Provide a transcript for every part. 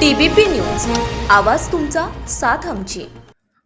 TBP news. आवाज तुमचा साथ आमची.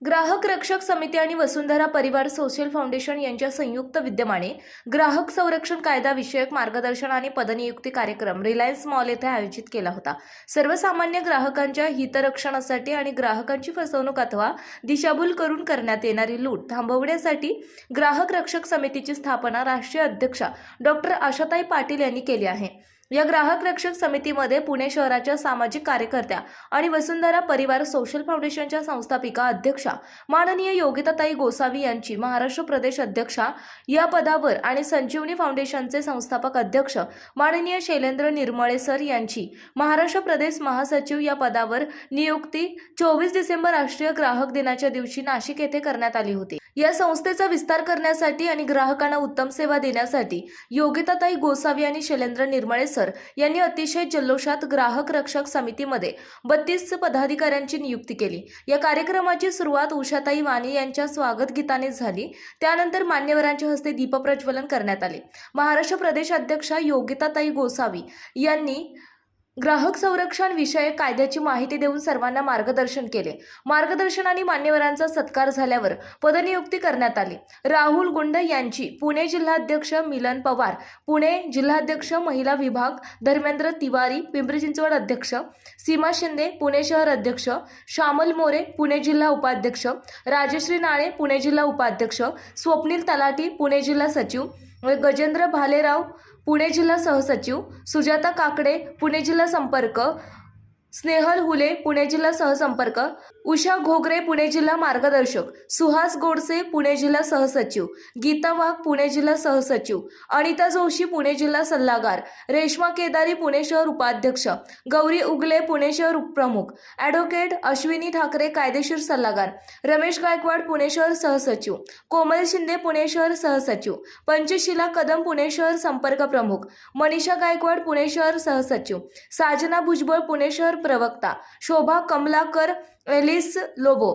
ग्राहक रक्षक समिती आणि वसुंधरा परिवार सोशल फाउंडेशन यांच्या संयुक्त विद्यमाने ग्राहक संरक्षण कायदा विषयक मार्गदर्शन आणि पदनियुक्ती कार्यक्रम रिलायन्स मॉल येथे आयोजित केला होता. सर्वसामान्य ग्राहकांच्या हितरक्षणासाठी आणि ग्राहकांची फसवणूक अथवा दिशाभूल करून करण्यात येणारी लूट थांबवण्यासाठी ग्राहक रक्षक समितीची स्थापना राष्ट्रीय अध्यक्षा डॉक्टर आशाताई पाटील यांनी केली आहे. या ग्राहक रक्षक समितीमध्ये पुणे शहराच्या सामाजिक कार्यकर्त्या आणि वसुंधरा परिवार सोशल फाउंडेशनच्या संस्थापिका अध्यक्षा माननीय योगिताताई गोसावी यांची महाराष्ट्र प्रदेश अध्यक्षा या पदावर आणि संजीवनी फाउंडेशनचे संस्थापक अध्यक्ष माननीय शैलेंद्र निर्मळे सर यांची महाराष्ट्र प्रदेश महासचिव या पदावर नियुक्ती चोवीस डिसेंबर राष्ट्रीय ग्राहक दिनाच्या दिवशी नाशिक येथे करण्यात आली होती. या संस्थेचा विस्तार करण्यासाठी आणि ग्राहकांना उत्तम सेवा देण्यासाठी योगिताताई गोसावी आणि शैलेंद्र निर्मळे सर यांनी अतिशय जल्लोषात ग्राहक रक्षक समितीमध्ये बत्तीस पदाधिकाऱ्यांची नियुक्ती केली. या कार्यक्रमाची सुरुवात उषाताई वाणी यांच्या स्वागत गीताने झाली. त्यानंतर मान्यवरांच्या हस्ते दीपप्रज्वलन करण्यात आले. महाराष्ट्र प्रदेश अध्यक्षा योगिताताई गोसावी यांनी ग्राहक संरक्षण विषयक कायद्याची माहिती देऊन सर्वांना मार्गदर्शन केले. मार्गदर्शन आणि मान्यवरांचा सत्कार झाल्यावर पदनियुक्ती करण्यात आली. राहुल गुंड यांची पुणे जिल्हाध्यक्ष मिलन पवार पुणे जिल्हाध्यक्ष महिला विभाग धर्मेंद्र तिवारी पिंपरी चिंचवड अध्यक्ष सीमा शिंदे पुणे शहर अध्यक्ष श्यामल मोरे पुणे जिल्हा उपाध्यक्ष राजश्री नाळे पुणे जिल्हा उपाध्यक्ष स्वप्नील तलाटी पुणे जिल्हा सचिव गजेंद्र भालेराव पुणे जिल्हा सहसचिव सुजाता काकडे पुणे जिल्हा संपर्क स्नेहल हुले पुणे जिल्हा सहसंपर्क. उषा घोगरे पुणे जिल्हा मार्गदर्शक. सुहास गोडसे पुणे जिल्हा सहसचिव. गीता वाघ पुणे जिल्हा सहसचिव. अनिता जोशी पुणे जिल्हा सल्लागार. रेश्मा केदारी पुणे शहर उपाध्यक्ष. गौरी उगले पुणे शहर उपप्रमुख ॲडव्होकेट अश्विनी ठाकरे कायदेशीर सल्लागार. रमेश गायकवाड पुणे शहर सहसचिव. कोमल शिंदे पुणे शहर सहसचिव. पंचशिला कदम पुणे शहर संपर्क प्रमुख. मनीषा गायकवाड पुणे शहर सहसचिव. साजना भुजबळ पुणे शहर प्रवक्ता शोभा कमलाकर एलिस लोबो.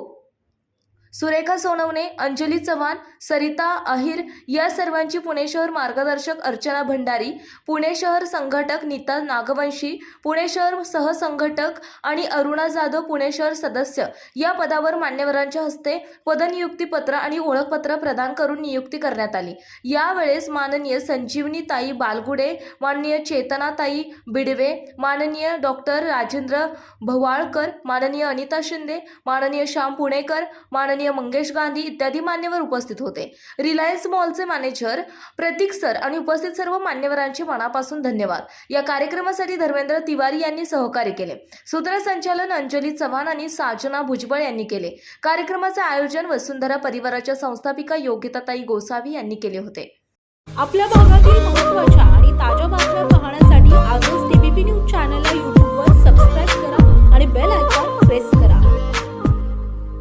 सुरेखा सोनवणे अंजली चव्हाण सरिता अहिर या सर्वांची पुणे शहर मार्गदर्शक अर्चना भंडारी पुणे शहर संघटक नीता नागवंशी पुणे शहर सहसंघटक आणि अरुणा जाधव पुणे शहर सदस्य या पदावर मान्यवरांच्या हस्ते पदनियुक्तीपत्र आणि ओळखपत्र प्रदान करून नियुक्ती करण्यात आली. यावेळेस माननीय संजीवनी ताई बालगुडे माननीय चेतनाताई बिडवे माननीय डॉक्टर राजेंद्र भवाळकर माननीय अनिता शिंदे माननीय श्याम पुणेकर माननीय मंगेश गांधी इत्यादी मान्यवर उपस्थित होते. रिलायन्स मॉलचे मॅनेजर प्रतीक सर आणि उपस्थित सर्व मान्यवरांचे मनापासून धन्यवाद. या कार्यक्रमासाठी धर्मेंद्र तिवारी यांनी सहकार्य केले. सूत्रसंचालन अंजली चव्हाण आणि साजना भुजबळ यांनी केले. कार्यक्रमाचे आयोजन वसुंधरा परिवाराच्या संस्थापिका योगिताताई गोसावी यांनी केले होते. आपल्या भागातील महत्त्वाच्या आणि ताज्या बातम्या पाहण्यासाठी आजच